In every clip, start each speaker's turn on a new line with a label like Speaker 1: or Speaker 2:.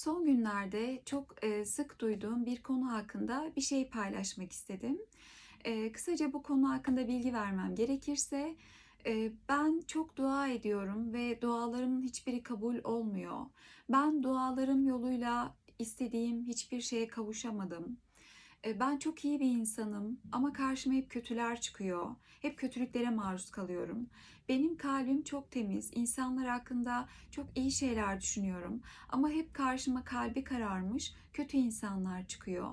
Speaker 1: Son günlerde çok sık duyduğum bir konu hakkında bir şey paylaşmak istedim. Kısaca bu konu hakkında bilgi vermem gerekirse, ben çok dua ediyorum ve dualarımın hiçbiri kabul olmuyor. Ben dualarım yoluyla istediğim hiçbir şeye kavuşamadım. E, Ben çok iyi bir insanım ama karşıma hep kötüler çıkıyor. Hep kötülüklere maruz kalıyorum. Benim kalbim çok temiz. İnsanlar hakkında çok iyi şeyler düşünüyorum. Ama hep karşıma kalbi kararmış kötü insanlar çıkıyor.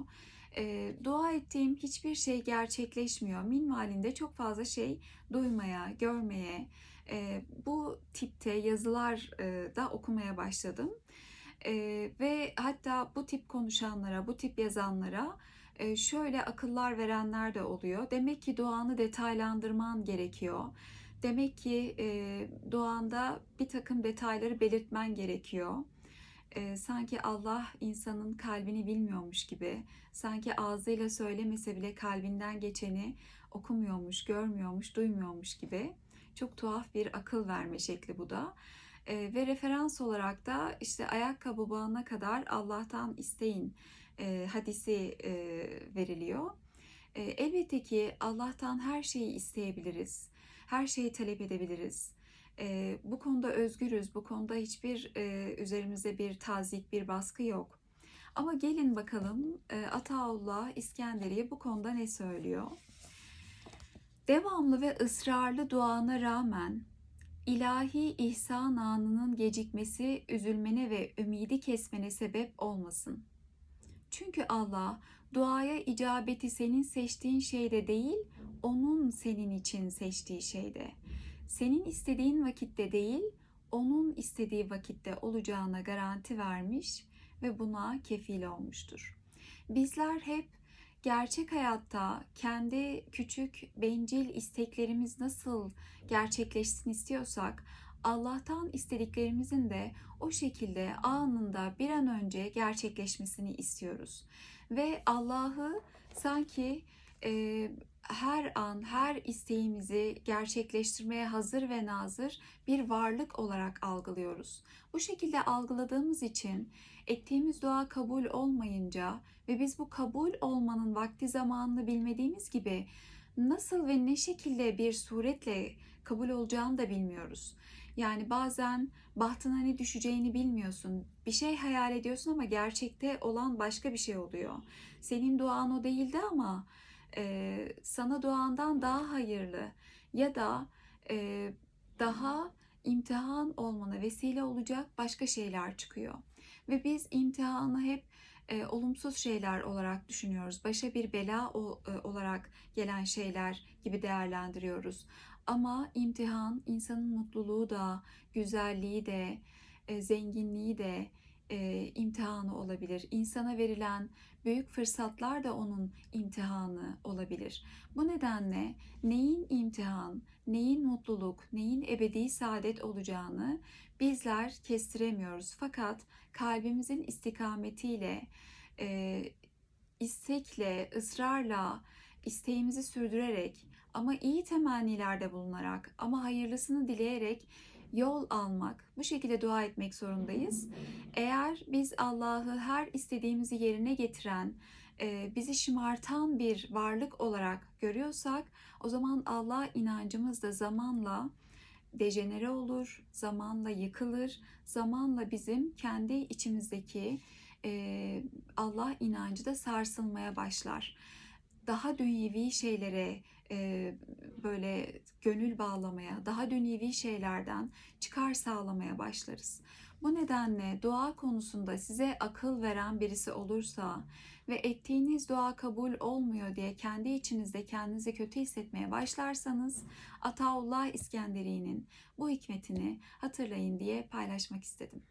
Speaker 1: E, dua ettiğim hiçbir şey gerçekleşmiyor. Minvalinde çok fazla şey duymaya, görmeye, e, bu tipte yazılar e, da okumaya başladım. E, ve hatta bu tip konuşanlara, bu tip yazanlara şöyle akıllar verenler de oluyor. Demek ki duanı detaylandırman gerekiyor. Demek ki duanda bir takım detayları belirtmen gerekiyor. Sanki Allah insanın kalbini bilmiyormuş gibi, sanki ağzıyla söylemese bile kalbinden geçeni okumuyormuş, görmüyormuş, duymuyormuş gibi. Çok tuhaf bir akıl verme şekli bu da. E, ve referans olarak da işte ayakkabı bağına kadar Allah'tan isteyin e, hadisi e, veriliyor. E, elbette ki Allah'tan her şeyi isteyebiliriz, her şeyi talep edebiliriz. E, bu konuda özgürüz, bu konuda hiçbir e, üzerimize bir tazik, bir baskı yok. Ama gelin bakalım e, Ataullah İskenderiye bu konuda ne söylüyor? Devamlı ve ısrarlı duana rağmen ilahi ihsan anının gecikmesi üzülmene ve ümidi kesmene sebep olmasın. Çünkü Allah duaya icabeti senin seçtiğin şeyde değil, onun senin için seçtiği şeyde. Senin istediğin vakitte değil, onun istediği vakitte olacağına garanti vermiş ve buna kefil olmuştur. Bizler hep gerçek hayatta kendi küçük bencil isteklerimiz nasıl gerçekleşsin istiyorsak Allah'tan istediklerimizin de o şekilde anında bir an önce gerçekleşmesini istiyoruz. Ve Allah'ı sanki e, her an her isteğimizi gerçekleştirmeye hazır ve nazır bir varlık olarak algılıyoruz. Bu şekilde algıladığımız için ettiğimiz dua kabul olmayınca ve biz bu kabul olmanın vakti zamanını bilmediğimiz gibi nasıl ve ne şekilde bir suretle kabul olacağını da bilmiyoruz. Yani bazen bahtına ne düşeceğini bilmiyorsun. Bir şey hayal ediyorsun ama gerçekte olan başka bir şey oluyor. Senin duan o değildi ama e, sana duandan daha hayırlı ya da e, daha imtihan olmana vesile olacak başka şeyler çıkıyor. Ve biz imtihanı hep e, olumsuz şeyler olarak düşünüyoruz. Başa bir bela o, e, olarak gelen şeyler gibi değerlendiriyoruz. Ama imtihan insanın mutluluğu da, güzelliği de, e, zenginliği de e, imtihanı olabilir. İnsana verilen büyük fırsatlar da onun imtihanı olabilir. Bu nedenle neyin imtihan, neyin mutluluk, neyin ebedi saadet olacağını bizler kestiremiyoruz. Fakat kalbimizin istikametiyle, e, istekle, ısrarla, isteğimizi sürdürerek ama iyi temennilerde bulunarak ama hayırlısını dileyerek yol almak, bu şekilde dua etmek zorundayız. Eğer biz Allah'ı her istediğimizi yerine getiren, e, bizi şımartan bir varlık olarak görüyorsak o zaman Allah inancımız da zamanla dejenere olur, zamanla yıkılır, zamanla bizim kendi içimizdeki e, Allah inancı da sarsılmaya başlar. Daha dünyevi şeylere e, böyle gönül bağlamaya, daha dünyevi şeylerden çıkar sağlamaya başlarız. Bu nedenle dua konusunda size akıl veren birisi olursa ve ettiğiniz dua kabul olmuyor diye kendi içinizde kendinizi kötü hissetmeye başlarsanız Ataullah İskenderi'nin bu hikmetini hatırlayın diye paylaşmak istedim.